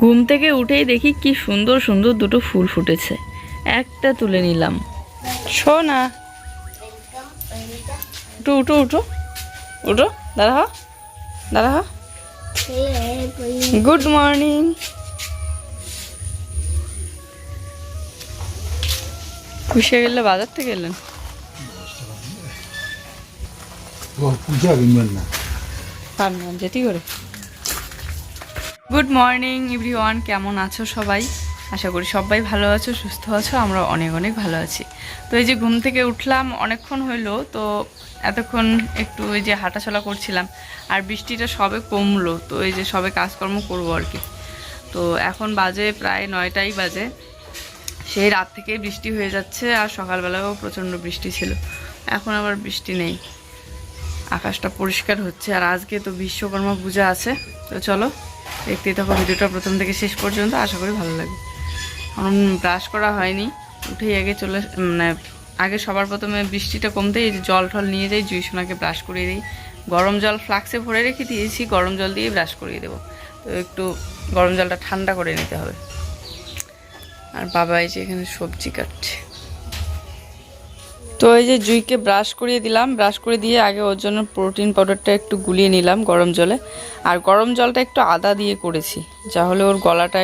ঘুম থেকে উঠেই দেখি কি সুন্দর সুন্দর দুটো ফুল ফুটেছে। একটা তুলে নিলাম। সোনা উঠো উঠো উঠো। উঠো দাঁড়া হ দাঁড়া হ গুড মর্নিং পুষে গেলে বাজার থেকে এলেন? পুষে না। যেটি করে। গুড মর্নিং এভরিওয়ান কেমন আছো সবাই? আশা করি সবাই ভালো আছো, সুস্থ আছো আমরা অনেক অনেক ভালো আছি। তো এই যে ঘুম থেকে উঠলাম, অনেকক্ষণ হইল, তো এতক্ষণ একটু ওই যে হাঁটাচলা করছিলাম, আর বৃষ্টিটা সবে কমলো, তো এই যে সবে কাজকর্ম করব আর কি। তো এখন বাজে প্রায় নয়টাই বাজে, সেই রাত থেকে বৃষ্টি হয়ে যাচ্ছে, আর সকালবেলাও প্রচণ্ড বৃষ্টি ছিল। এখন আবার বৃষ্টি নেই। আকাশটা পরিষ্কার হচ্ছে, আর আজকে তো বিশ্বকর্মা পূজা আছে, তো চলো দেখতেই থাকো, ভিডিওটা প্রথম থেকে শেষ পর্যন্ত, আশা করি ভালো লাগে এখন ব্রাশ করা হয়নি, উঠেই আগে চলে মানে আগে সবার প্রথমে বৃষ্টিটা কমতেই এই যে জল টল নিয়ে যাই জুই সোনাকে ব্রাশ করিয়ে দিই। গরম জল ফ্লাক্সে ভরে রেখে দিয়েছি, গরম জল দিয়ে ব্রাশ করিয়ে দেবো। তো একটু গরম জলটা ঠান্ডা করে নিতে হবে। আর বাবা এই যে এখানে সবজি কাটছে। তো এই যে জুইকে ব্রাশ করিয়ে দিলাম, ব্রাশ করে দিয়ে আগে ওর জন্য প্রোটিন পাউডারটা একটু গুলিয়ে নিলাম গরম জলে। আর গরম জলটা একটু আদা দিয়ে করেছি তাহলে ওর গলাটা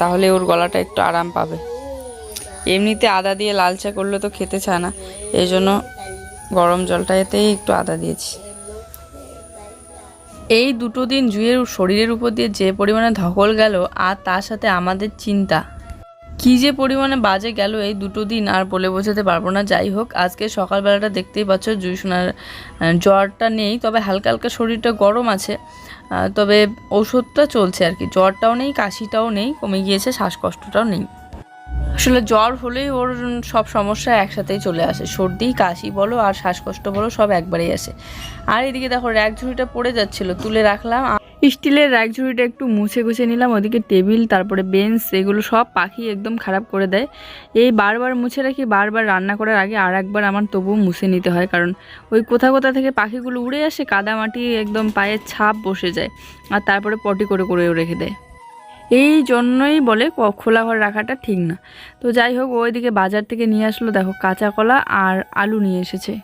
তাহলে ওর গলাটা একটু আরাম পাবে। এমনিতে আদা দিয়ে লাল চা করলে তো খেতে চায় না, এই জন্য গরম জলটা এতেই একটু আদা দিয়েছি। এই দুটো দিন জুয়ের শরীরের উপর দিয়ে যে পরিমাণে ধকল গেল, আর তার সাথে আমাদের চিন্তা কি যে পরিমাণে বাজে গেল এই দুটো দিন আর বলে বোঝাতে পারব না। যাই হোক আজকে সকালবেলাটা দেখতেই পাচ্ছ জুইসোনার আহ, জ্বরটা নেই তবে হালকা হালকা শরীরটা গরম আছে। তবে ওষুধটা চলছে আর কি জ্বরটাও নেই কাশিটাও নেই কমে গিয়েছে শ্বাসকষ্টটাও নেই। আসলে জ্বর হলেই ওর সব সমস্যা একসাথেই চলে আসে। সর্দি কাশি বলো আর শ্বাসকষ্ট বলো সব একবারেই আসে। আর এদিকে দেখো র্যাক ঝুড়িটা পড়ে যাচ্ছিল তুলে রাখলাম। স্টিলের র্যাক ঝুড়িটা একটু মুছে গুছে নিলাম, ওদিকে টেবিল, তারপরে বেঞ্চ এগুলো সব পাখি একদম খারাপ করে দেয়। এই বারবার মুছে রাখি, বারবার রান্না করার আগে আর একবার আমার তবুও মুছে নিতে হয়, কারণ ওই কোথা কোথা থেকে পাখিগুলো উড়ে আসে, কাদা মাটি একদম পায়ের ছাপ বসে যায়, আর তারপরে পটি করে করেও রেখে দেয়। এই জন্যই বলে খোলা ঘর রাখাটা ঠিক না। তো যাই হোক, ওইদিকে বাজার থেকে নিয়ে আসলো, দেখো কাঁচা কলা আর আলু নিয়ে এসেছে।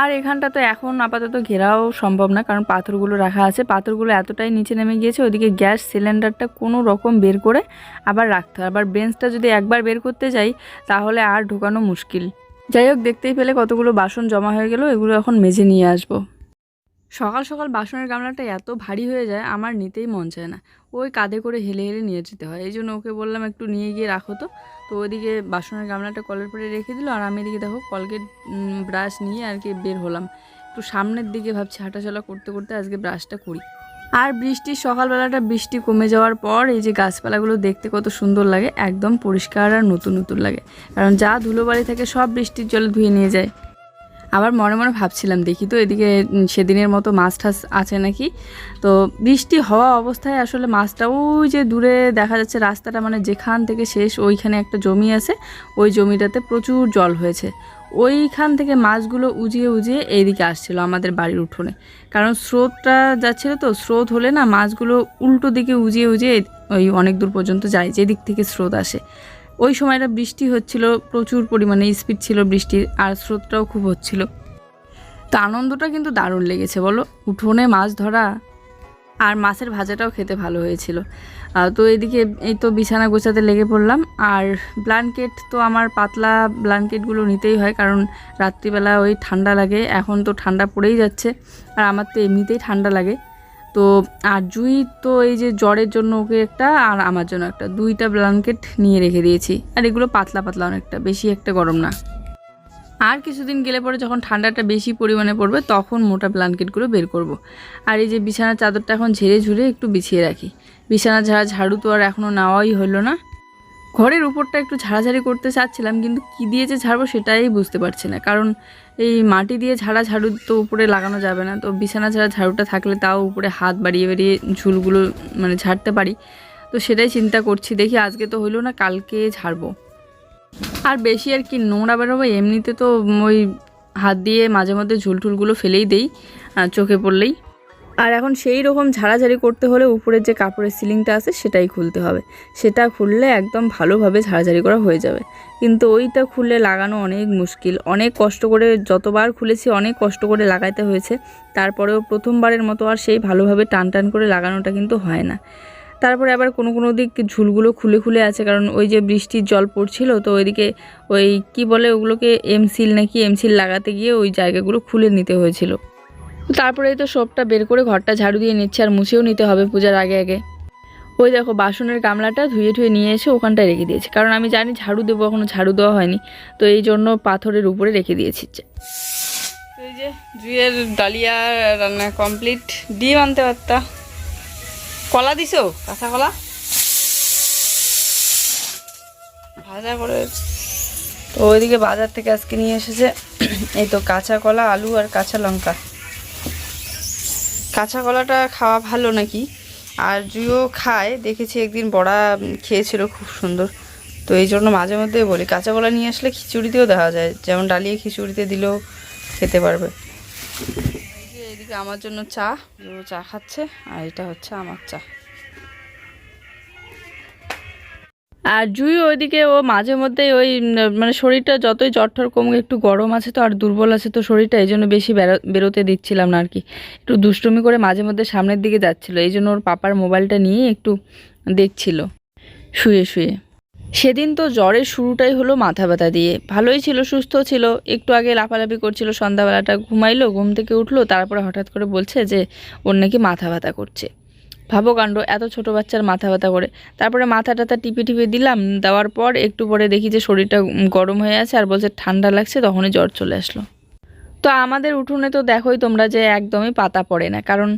আর এখানটা তো এখন আপাতত ঘেরাও সম্ভব না, কারণ পাথরগুলো রাখা আছে। পাথরগুলো এতটাই নিচে নেমে গিয়েছে ওদিকে গ্যাস সিলিন্ডারটা কোনো রকম বের করে আবার রাখতে হয়। আবার বেঞ্চটা যদি একবার বের করতে যাই, তাহলে আর ঢোকানো মুশকিল। যাই হোক, দেখতেই পেলে কতগুলো বাসন জমা হয়ে গেল, এগুলো এখন মেজে নিয়ে আসব। সকাল সকাল বাসনের গামলাটা এত ভারী হয়ে যায়, আমার নিতেই মন চায় না। ওই কাঁধে করে হেলে হেলে নিয়ে যেতে হয়। এই জন্য ওকে বললাম, একটু নিয়ে গিয়ে রাখো তো। তো ওইদিকে বাসনের গামলাটা কলের পরে রেখে দিল। আর আমি এদিকে দেখো কলগেট ব্রাশ নিয়ে আর কি বের হলাম। একটু সামনের দিকে ভাবছি, হাঁটাচলা করতে করতে আজকে ব্রাশটা করি। আর বৃষ্টির সকালবেলাটা বৃষ্টি কমে যাওয়ার পর, এই যে গাছপালাগুলো দেখতে কত সুন্দর লাগে, একদম পরিষ্কার আর নতুন নতুন লাগে। কারণ যা ধুলোবাড়ি থাকে, সব বৃষ্টির জল ধুয়ে নিয়ে যায়। আবার মনে মনে ভাবছিলাম, দেখি তো এদিকে সেদিনের মতো মাছ টাছ আছে নাকি? তো বৃষ্টি হওয়া অবস্থায় আসলে মাছটা ওই যে দূরে দেখা যাচ্ছে রাস্তাটা মানে যেখান থেকে শেষ ওইখানে একটা জমি আছে, ওই জমিটাতে প্রচুর জল হয়েছে। ওইখান থেকে মাছগুলো উজিয়ে উজিয়ে এইদিকে আসছিল আমাদের বাড়ির উঠোনে। কারণ স্রোতটা যাচ্ছিল তো, স্রোত হলে না মাছগুলো উল্টো দিকে উজিয়ে উজিয়ে ওই অনেক দূর পর্যন্ত যায়, যেদিক থেকে স্রোত আসে। ওই সময়টা বৃষ্টি হচ্ছিল, প্রচুর পরিমাণে স্পিড ছিল বৃষ্টির, আর স্রোতটাও খুব হচ্ছিল। তো আনন্দটা কিন্তু দারুণ লেগেছে, বলো? উঠোনে মাছ ধরা আর মাছের ভাজাটাও খেতে ভালো হয়েছিল। তো এদিকে এই তো বিছানা গোছাতে লেগে পড়লাম, আর ব্ল্যাঙ্কেট তো আমার পাতলা ব্ল্যাঙ্কেটগুলো নিতেই হয়, কারণ রাত্রিবেলা ওই ঠান্ডা লাগে, এখন তো ঠান্ডা পড়েই যাচ্ছে, আর আমার তো এমনিতেই ঠান্ডা লাগে। তো আর জুই তো এই যে জ্বরের জন্য ওকে একটা আর আমার জন্য একটা। দুইটা ব্ল্যাঙ্কেট নিয়ে রেখে দিয়েছি। আর এগুলো পাতলা পাতলা অনেকটা, বেশি একটা গরম না। আর কিছুদিন গেলে পরে যখন ঠান্ডাটা বেশি পরিমাণে পড়বে, তখন মোটা ব্ল্যাঙ্কেটগুলো বের করব। আর এই যে বিছানার চাদরটা এখন ঝেড়ে ঝুড়ে একটু বিছিয়ে রাখি। বিছানা ঝাড়া ঝাড়ু তো আর এখনও নেওয়াই হলো না। ঘরের উপরটা একটু ঝাড়াঝাড়ি করতে চাচ্ছিলাম, কিন্তু কী দিয়ে যে ঝাড়বো সেটাই বুঝতে পারছি না। কারণ এই মাটি দিয়ে ঝাড়া ঝাড়ু তো উপরে লাগানো যাবে না। তো বিছানা ছাড়া ঝাড়ুটা থাকলে তাও উপরে হাত বাড়িয়ে বাড়িয়ে ঝুলগুলো মানে ঝাড়তে পারি। তো সেটাই চিন্তা করছি, দেখি আজকে তো হইল না, কালকে ঝাড়বো। আর বেশি আর কি, নোংরা বেরোবো এমনিতে তো ওই হাত দিয়ে মাঝে মধ্যে ঝুলটুলগুলো ফেলেই দেই চোখে পড়লেই। আর এখন সেই রকম ঝাড়াঝাড়ি করতে হলে উপরের যে কাপড়ের সিলিংটা আছে সেটাই খুলতে হবে। সেটা খুললে একদম ভালোভাবে ঝাড়াঝাড়ি করা হয়ে যাবে। কিন্তু ওইটা খুললে লাগানো অনেক মুশকিল। অনেক কষ্ট করে যতবার খুলেছি অনেক কষ্ট করে লাগাইতে হয়েছে। তারপরেও প্রথমবারের মতো আর সেই ভালোভাবে টান টান করে লাগানোটা কিন্তু হয় না। তারপরে আবার কোনো কোনো দিক ঝুলগুলো খুলে খুলে আছে। কারণ ওই যে বৃষ্টির জল পড়ছিল, তো ওইদিকে ওই কি বলে ওগুলোকে এমসিল নাকি এমসিল লাগাতে গিয়ে ওই জায়গাগুলো খুলে নিতে হয়েছিল। তারপরে তো সবটা বের করে ঘরটা ঝাড়ু দিয়ে নিচ্ছে আর মুছেও নিতে হবে পূজার আগে আগে। ওই দেখো বাসনের গামলাটা ধুয়ে ধুয়ে নিয়ে এসে ওখানটায় রেখে দিয়েছে। কারণ আমি জানি ঝাড়ু দেবো, এখনও ঝাড়ু দেওয়া হয়নি। তো এই জন্য পাথরের উপরে রেখে দিয়েছি। এই যে জুয়ের ডালিয়া রান্না কমপ্লিট। ডিম আনতে পারতা। কলা দিছো? কাঁচা কলা? ভাজা করে। তো ওইদিকে বাজার থেকে আজকে নিয়ে এসেছে। এই তো কাঁচা কলা, আলু আর কাঁচা লঙ্কা। কাঁচা কলাটা খাওয়া ভালো নাকি? আর জুয়ো খায়, দেখেছি একদিন বড়া খেয়েছিল, খুব সুন্দর। তো এই জন্য মাঝে মধ্যে বলি কাঁচা কলা নিয়ে আসলে খিচুড়িতেও দেওয়া যায়, যেমন ডালিয়ে খিচুড়িতে দিলেও খেতে পারবে। এদিকে আমার জন্য চা চা খাচ্ছে, আর এটা হচ্ছে আমার চা। আর জুই ওইদিকে, ও মাঝে মধ্যে ওই মানে শরীরটা যতই জ্বর ঠর কমুক, একটু গরম আছে তো আর দুর্বল আছে তো শরীরটা এই জন্য বেশি বেরো- বেরোতে দিচ্ছিলাম না আর কি। একটু দুষ্টুমি করে মাঝে মধ্যে সামনের দিকে যাচ্ছিল, এই জন্য ওর পাপার মোবাইলটা নিয়ে একটু দেখছিল, শুয়ে শুয়ে। সেদিন তো জ্বরের শুরুটাই হলো মাথা ব্যথা দিয়ে। ভালোই ছিল, সুস্থ ছিল, একটু আগে লাফালাফি করছিল, সন্ধ্যাবেলাটা ঘুমাইলো, ঘুম থেকে উঠল, তারপরে হঠাৎ করে বলছে যে ওর নাকি মাথা ব্যথা করছে। ভাবো কাণ্ড এত ছোট বাচ্চার মাথা ব্যথা করে। তারপরে মাথা টাথা টিপে টিপে দিলাম, দেওয়ার পর একটু পরে দেখি যে শরীরটা গরম হয়ে আছে আর বলছে ঠান্ডা লাগছে, তখনই জ্বর চলে আসলো। তো আমাদের উঠোনে তো দেখোই তোমরা যে একদমই পাতা পড়ে না, কারণ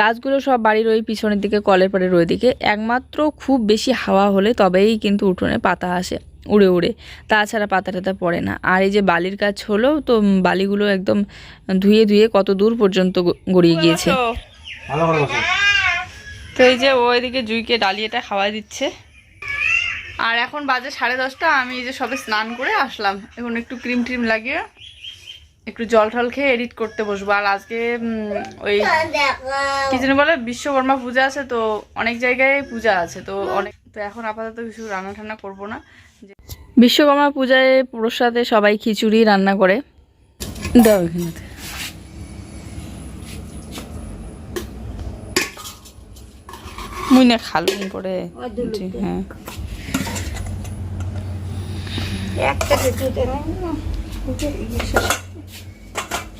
গাছগুলো সব বাড়ির ওই পিছনের দিকে, কলের পাড়ের ওই দিকে। একমাত্র খুব বেশি হাওয়া হলে তবেই কিন্তু উঠোনে পাতা আসে, উড়ে উড়ে। তাছাড়া পাতা টাতা পড়ে না। আর এই যে বালির গাছ হলো, তো বালিগুলো একদম ধুয়ে ধুয়ে কত দূর পর্যন্ত গড়িয়ে গিয়েছে। ভালো বসো। তো এই যে ওইদিকে জুইকে ডালিয়াটা খাওয়াই দিচ্ছে। আর এখন বাজে সাড়ে দশটা, আমি এই যে সবে স্নান করে আসলাম। এখন একটু ক্রিম ট্রিম লাগিয়ে একটু জল টল খেয়ে এডিট করতে বসবো। আর আজকে ওই কি যেন বলে, বিশ্বকর্মা পূজা আছে তো, অনেক জায়গায় পূজা আছে। তো অনেক, তো এখন আপাতত কিছু রান্না টান্না করব না। বিশ্বকর্মা পূজায় প্রসাদে সবাই খিচুড়ি রান্না করে। দাও এখানে। মুই না করে জি, হ্যাঁ।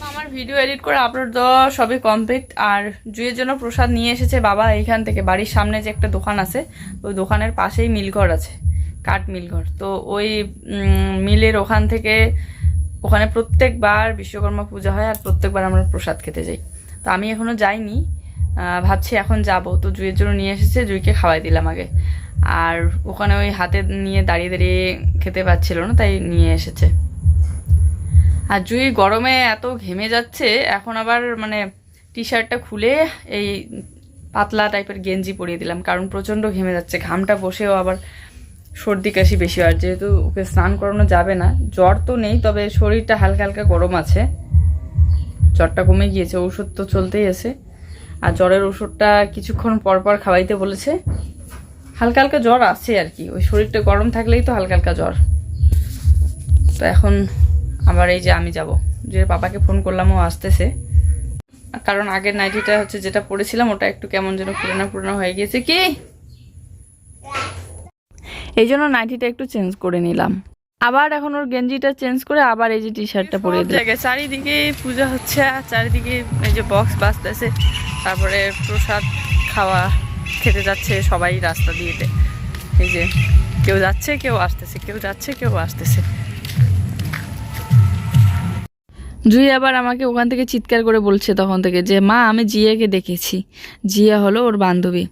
আমার ভিডিও এডিট করে আপলোড দেওয়া সবই কমপ্লিট আর জুয়ের জন্য প্রসাদ নিয়ে এসেছে বাবা এইখান থেকে বাড়ির সামনে যে একটা দোকান আছে ওই দোকানের পাশেই মিলঘর আছে কাঠ মিলঘর। তো ওই মিলের ওখান থেকে ওখানে প্রত্যেকবার বিশ্বকর্মা পূজা হয় আর প্রত্যেকবার আমরা প্রসাদ খেতে যাই। তো আমি এখনও যাইনি ভাবছি এখন যাব। তো জুইয়ের জন্য নিয়ে এসেছে, জুইকে খাওয়াই দিলাম আগে। আর ওখানে ওই হাতে নিয়ে দাঁড়িয়ে দাঁড়িয়ে খেতে পাচ্ছিল না, তাই নিয়ে এসেছে। আর জুই গরমে এত ঘেমে যাচ্ছে, এখন আবার মানে টি শার্টটা খুলে এই পাতলা টাইপের গেঞ্জি পরিয়ে দিলাম, কারণ প্রচণ্ড ঘেমে যাচ্ছে। ঘামটা বসেও আবার সর্দি কাশি বেশি হয় যেহেতু ওকে স্নান করানো যাবে না, জ্বর তো নেই, তবে শরীরটা হালকা হালকা গরম আছে। জ্বরটা কমে গিয়েছে ওষুধ তো চলতেই আছে। আর জ্বরের ওষুধটা কিছুক্ষণ পর পর খাওয়াইতে বলেছে। হালকা হালকা জ্বর আছে আর কি ওই শরীরটা গরম থাকলেই তো হালকা হালকা জ্বর। তো এখন আবার এই যে আমি যাব যে পাপাকে ফোন করলাম ও আসতেছে। কারণ আগের নাইটিটা হচ্ছে যেটা পরেছিলাম ওটা একটু কেমন যেন পুরোনো পুরোনো হয়ে গিয়েছে। কি? এই জন্য নাইটিটা একটু চেঞ্জ করে নিলাম। আবার এখন ওর গেঞ্জিটা চেঞ্জ করে আবার এই যে টি শার্টটা পরে চারিদিকে পূজা হচ্ছে আর চারিদিকে এই যে বক্স বাজতেছে। তারপরে প্রসাদ খাওয়া খেতে যাচ্ছে সবাই রাস্তা দিয়ে এই যে, কেউ যাচ্ছে, কেউ আসতেছে, কেউ যাচ্ছে, কেউ আসতেছে। জুই আবার আমাকে ওখান থেকে চিৎকার করে বলছে তখন থেকে যে, মা, আমি জিয়াকে দেখেছি। জিয়া হলো ওর বান্ধবী।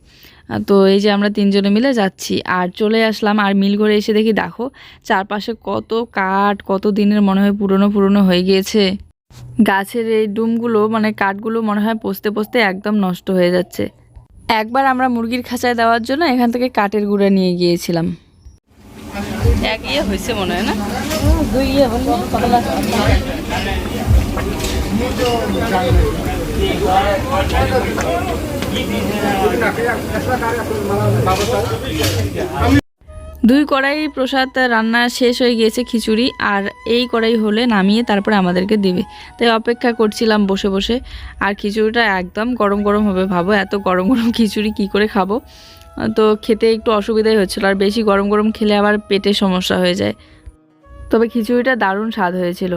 তো এই যে আমরা তিনজনে মিলে যাচ্ছি। আর চলে আসলাম আর মিল করে এসে দেখি, দেখো, চারপাশে কত কাঠ, কত দিনের মনে হয় পুরনো পুরনো হয়ে গিয়েছে। গাছের এই ডুমগুলো মানে কাঠগুলো মনে হয় পচতে পচতে একদম নষ্ট হয়ে যাচ্ছে। একবার আমরা মুরগির খাঁচায় দেওয়ার জন্য এখান থেকে কাঠের গুঁড়া নিয়ে গিয়েছিলাম। এক ইয়ে হয়েছে মনে হয় না? দুই ইয়ে হলে। দুই কড়াই প্রসাদ রান্না শেষ হয়ে গিয়েছে খিচুড়ি, আর এই কড়াই হলে নামিয়ে তারপরে আমাদেরকে দিবে। তাই অপেক্ষা করছিলাম বসে বসে। আর খিচুড়িটা একদম গরম গরম হবে ভাবো, এত গরম গরম খিচুড়ি কি করে খাব? তো খেতে একটু অসুবিধাই হচ্ছিল, আর বেশি গরম গরম খেলে আবার পেটে সমস্যা হয়ে যায়। তবে খিচুড়িটা দারুণ স্বাদ হয়েছিল।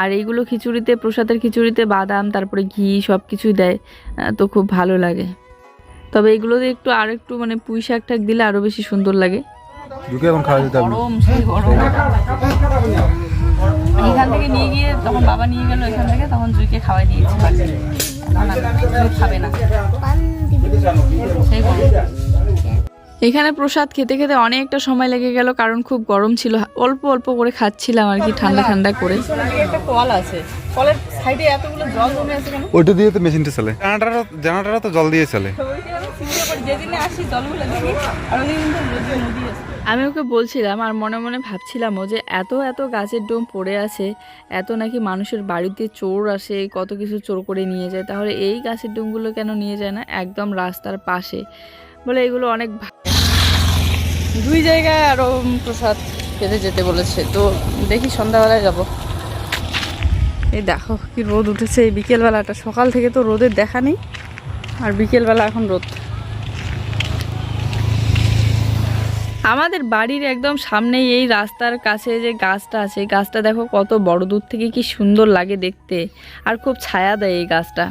আর এইগুলো খিচুড়িতে, প্রসাদের খিচুড়িতে বাদাম, তারপরে ঘি সব কিছুই দেয়, তো খুব ভালো লাগে। তবে এগুলোতে একটু আর একটু মানে পুঁই শাক টাক দিলে আরও বেশি সুন্দর লাগে। ঢুকে এখন খাওয়া যেতে হবে। গরম, সেই গরম। এখান থেকে নিয়ে গিয়ে তখন বাবা নিয়ে গেল এখান থেকে, তখন জুইকে খাওয়াই দিয়েছি। খাবে না। সেই গরম। এখানে প্রসাদ খেতে খেতে অনেকটা সময় লেগে গেল কারণ খুব গরম ছিল। অল্প অল্প করে খাচ্ছিলাম আর কি ঠান্ডা ঠান্ডা করে। একটা কল আছে। কলের সাইডে এতগুলো জল জমে আছে কেন? ওইটা দিয়ে তো মেশিনটা চলে। তো জল দিয়ে চলে। যেদিনে আসি জলগুলো দেখি আর ওদিন নদী আছে আমি ওকে বলছিলাম আর মনে মনে ভাবছিলামও যে এত এত গাছের ডোম পড়ে আছে এত নাকি মানুষের বাড়িতে চোর আসে কত কিছু চোর করে নিয়ে যায় তাহলে এই গাছের ডোমগুলো কেন নিয়ে যায় না? একদম রাস্তার পাশে। বলে এগুলো অনেক দুই জায়গায় আরও প্রসাদ খেতে যেতে বলেছে। তো দেখি সন্ধ্যাবেলায় যাব। এই দেখো কি রোদ উঠেছে। এই বিকেলবেলাটা, সকাল থেকে তো রোদের দেখা নেই, আর বিকেলবেলা এখন রোদ। আমাদের বাড়ির একদম সামনেই এই রাস্তার কাছে যে গাছটা আছে গাছটা দেখো কত বড়। দূর থেকে কি সুন্দর লাগে দেখতে, আর খুব ছায়া দেয় এই গাছটা।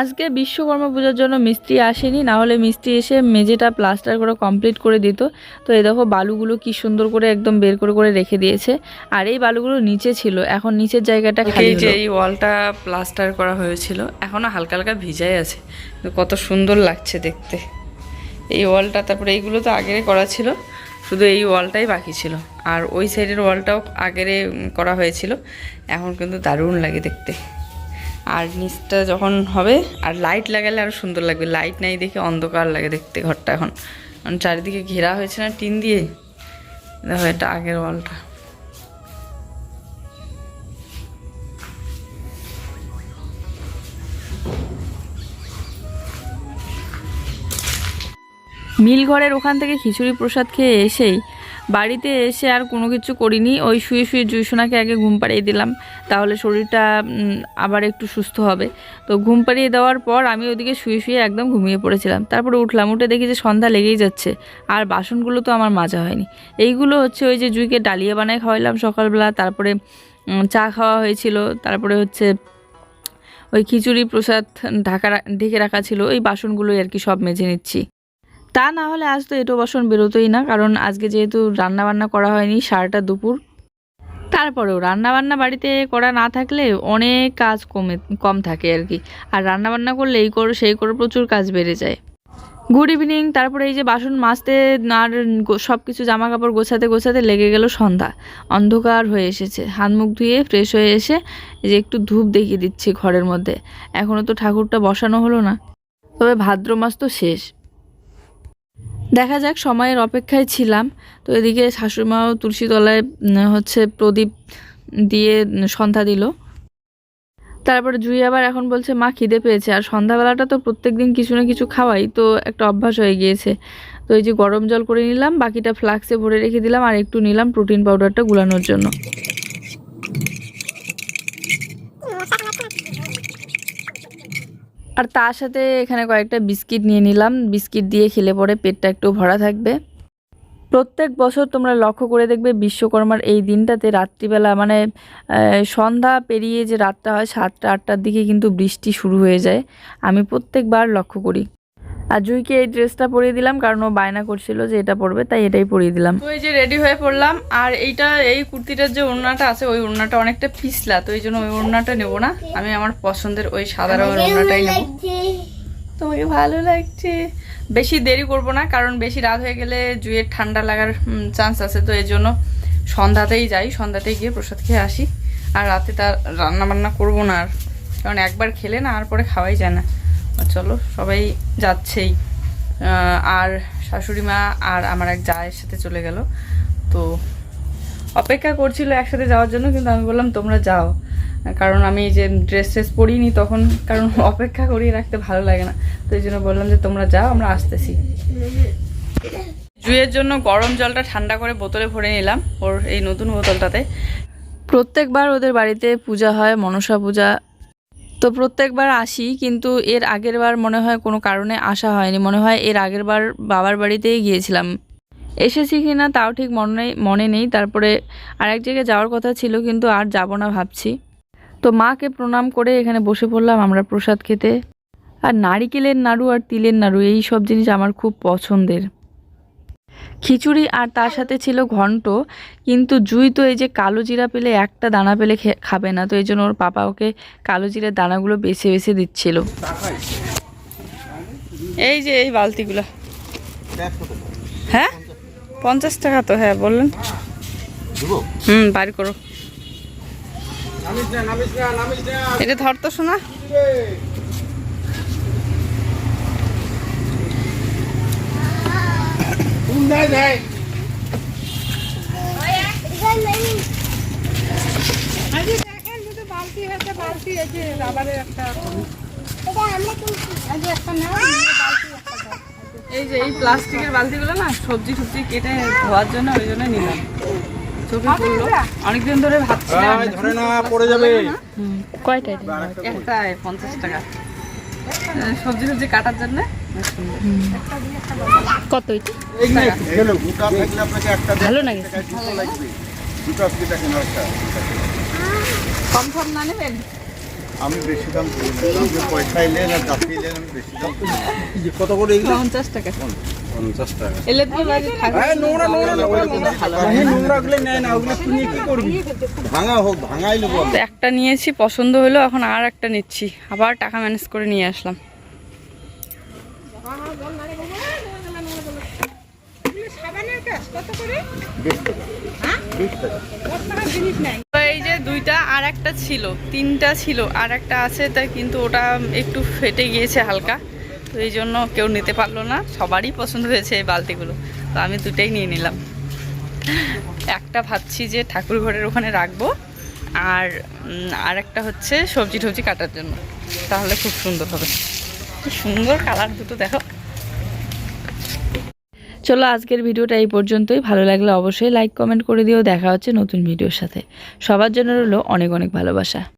আজকে বিশ্বকর্মা পূজার জন্য মিস্ত্রি আসেনি না হলে মিস্ত্রি এসে মেঝেটা প্লাস্টার করে কমপ্লিট করে দিত। তো এই দেখো বালুগুলো কি সুন্দর করে একদম বের করে করে রেখে দিয়েছে। আর এই বালুগুলো নিচে ছিল এখন নিচের জায়গাটা খালি যে এই ওয়ালটা প্লাস্টার করা হয়েছিল এখনও হালকা হালকা ভিজাই আছে। কত সুন্দর লাগছে দেখতে। এই ওয়ালটা তারপরে এইগুলো তো আগেরে করা ছিল শুধু এই ওয়ালটাই বাকি ছিল। আর ওই সাইডের ওয়ালটাও আগেরে করা হয়েছিল এখন কিন্তু দারুণ লাগে দেখতে। আর নিচটা যখন হবে, আর লাইট লাগালে আরও সুন্দর লাগবে। লাইট নাই দেখে অন্ধকার লাগে দেখতে ঘরটা এখন। কারণ চারিদিকে ঘেরা হয়েছে না টিন দিয়ে? দেখো এটা আগের ওয়ালটা। মিল ঘরের ওখান থেকে খিচুড়ি প্রসাদ খেয়ে এসেই বাড়িতে এসে আর কোনো কিছু করিনি। ওই শুয়ে শুয়ে জুইসোনাকে আগে ঘুম পাড়িয়ে দিলাম। তাহলে শরীরটা আবার একটু সুস্থ হবে। তো ঘুম পাড়িয়ে দেওয়ার পর আমি ওদিকে শুয়ে শুয়ে একদম ঘুমিয়ে পড়েছিলাম। তারপরে উঠলাম, উঠে দেখি যে সন্ধ্যা লেগেই যাচ্ছে। আর বাসনগুলো তো আমার মাজা হয়নি। এইগুলো হচ্ছে ওই যে জুইকে ডালিয়া বানায় খাওয়াইলাম সকালবেলা। তারপরে চা খাওয়া হয়েছিল। তারপরে হচ্ছে ওই খিচুড়ি প্রসাদ ঢাকা ঢেকে রাখা ছিল। ওই বাসনগুলোই আর কি সব মেজে নিচ্ছি। তা না হলে আজ তো এটো বাসন বেরোতোই না, কারণ আজকে যেহেতু রান্না বান্না করা হয়নি সারাটা দুপুর। তারপরেও রান্না বান্না বাড়িতে করা না থাকলে অনেক কাজ কমে, কম থাকে আর কি। আর রান্না বান্না করলে এই করো, সেই করো প্রচুর কাজ বেড়ে যায়। গুড ইভিনিং তারপরে এই যে বাসন মাজতে আর সব কিছু জামা কাপড় গোছাতে গোছাতে লেগে গেল সন্ধ্যা। অন্ধকার হয়ে এসেছে। হাত মুখ ধুয়ে ফ্রেশ হয়ে এসে যে একটু ধূপ দেখিয়ে দিচ্ছি ঘরের মধ্যে। এখনও তো ঠাকুরটা বসানো হলো না। তবে ভাদ্র মাস তো শেষ। দেখা যাক সময়ের অপেক্ষায় ছিলাম। তো এদিকে শাশুড়িমাও তুলসী তলায় উম, হচ্ছে প্রদীপ দিয়ে সন্ধ্যা দিল। তারপরে জুই আবার এখন বলছে মা খিদে পেয়েছে। আর সন্ধ্যাবেলাটা তো প্রত্যেক দিন কিছু না কিছু খাওয়াই তো একটা অভ্যাস হয়ে গিয়েছে। তো এই যে গরম জল করে নিলাম বাকিটা ফ্লাক্সে ভরে রেখে দিলাম আর একটু নিলাম প্রোটিন পাউডারটা গুলানোর জন্য। আর তার সাথে এখানে কয়েকটা বিস্কিট নিয়ে নিলাম। বিস্কিট দিয়ে খেলে পরে পেটটা একটু ভরা থাকবে। প্রত্যেক বছর তোমরা লক্ষ্য করে দেখবে বিশ্বকর্মার এই দিনটাতে রাত্রিবেলা মানে সন্ধ্যা পেরিয়ে যে রাতটা হয় সাতটা, আটটার দিকে কিন্তু বৃষ্টি শুরু হয়ে যায়। আমি প্রত্যেকবার লক্ষ্য করি। আর জুইকে এই ড্রেসটা পরিয়ে দিলাম কারণ ও বায়না করছিল যে এটা পরবে তাই এটাই পরিয়ে দিলাম। তো এই যে রেডি হয়ে পড়লাম আর এইটা এই কুর্তিটার যে ওড়নাটা আছে ওই ওড়নাটা অনেকটা পিছলা তো এই জন্য ওই ওড়নাটা নেব না। আমি আমার পছন্দের ওই সাদা রঙের ওড়নাটাই নেব। তোমাকে ভালো লাগছে। বেশি দেরি করব না কারণ বেশি রাত হয়ে গেলে জুয়ের ঠান্ডা লাগার চান্স আছে তো এই জন্য সন্ধ্যাতেই যাই সন্ধ্যাতেই গিয়ে প্রসাদ খেয়ে আসি। আর রাতে তার রান্না বান্না করব না আর কারণ একবার খেলে না আর পরে খাওয়াই যায় না। চলো, সবাই যাচ্ছেই। আর শাশুড়ি মা আর আমার এক জায়ের সাথে চলে গেল। তো অপেক্ষা করছিল একসাথে যাওয়ার জন্য, কিন্তু আমি বললাম, তোমরা যাও। কারণ আমি যে ড্রেস ট্রেস পরিনি তখন, কারণ অপেক্ষা করিয়ে রাখতে ভালো লাগে না। তো এই জন্য বললাম যে, তোমরা যাও, আমরা আসতেছি। জুয়ের জন্য গরম জলটা ঠান্ডা করে বোতলে ভরে নিলাম, ওর এই নতুন বোতলটাতে। প্রত্যেকবার ওদের বাড়িতে পূজা হয়, মনসা পূজা তো প্রত্যেকবার আসি, কিন্তু এর আগের বার মনে হয় কোনো কারণে আসা হয়নি। মনে হয় এর আগের বার বাবার বাড়িতেই গিয়েছিলাম। এসেছি কি না তাও ঠিক মনে মনে নেই। তারপরে আর এক জায়গায় যাওয়ার কথা ছিল, কিন্তু আর যাব না ভাবছি। তো মাকে প্রণাম করে এখানে বসে পড়লাম আমরা প্রসাদ খেতে। আর নারিকেলের নাড়ু আর তিলের নাড়ু, এই সব জিনিস আমার খুব পছন্দের। খিচুড়ি আর তার সাথে ছিল ঘন্ট কিন্তু জুই তো এই যে কালো জিরা পেলে একটা দানা পেলে খাবে না তো এই জন্য ওর পাপা ওকে কালো জিরার দানাগুলো বেছে বেছে দিচ্ছিল। এই যে এই বালতিগুলো। হ্যাঁ? পঞ্চাশ টাকা তো হ্যাঁ বললেন। হুম বাড়ি করো। এটা ধর তো শোনা এই যে এই প্লাস্টিকের বালতিগুলো না সবজি টবজি কেটে ধোয়ার জন্য ওই জন্য নিলাম। চোখে পড়ল। অনেকদিন ধরে ভাবছিলাম ধরে না পড়ে যাবে। হুম, কয়টা এটা? একটা পঞ্চাশ টাকা। সবজি সবজি কাটার জন্য। কত ভালো লাগে। কম সব না নেবেন? আমি বেশি দাম করি না। আপনি পয়সা এলেন আর এলেন আমি বেশি দাম করি কত করে এগুলো? পঞ্চাশ টাকা। পঞ্চাশ টাকা। এলে তো বাড়ি থাকবে। নোংরা নোংরা নোংরা গুলো নেয় না ওগুলো তুই কি করবি? ভাঙা হোক ভাঙাই নেব একটা নিয়েছি পছন্দ হলো এখন আর একটা নিচ্ছি। আবার টাকা ম্যানেজ করে নিয়ে আসলাম তো এই যে দুইটা আর একটা ছিল তিনটা ছিল আর একটা আছে তা কিন্তু ওটা একটু ফেটে গিয়েছে হালকা। তো এই জন্য কেউ নিতে পারল না সবারই পছন্দ হয়েছে এই বালতিগুলো। তো আমি দুটাই নিয়ে নিলাম। একটা ভাবছি যে ঠাকুর ঘরের ওখানে রাখব আর আর একটা হচ্ছে সবজি টবজি কাটার জন্য। তাহলে খুব সুন্দর হবে। কি সুন্দর কালার দুটো দেখো। চলো আজকের ভিডিওটা এই পর্যন্তই। ভালো লাগলে অবশ্যই লাইক কমেন্ট করে দিও। দেখা হচ্ছে নতুন ভিডিওর সাথে। সবার জন্য রইল অনেক অনেক ভালোবাসা।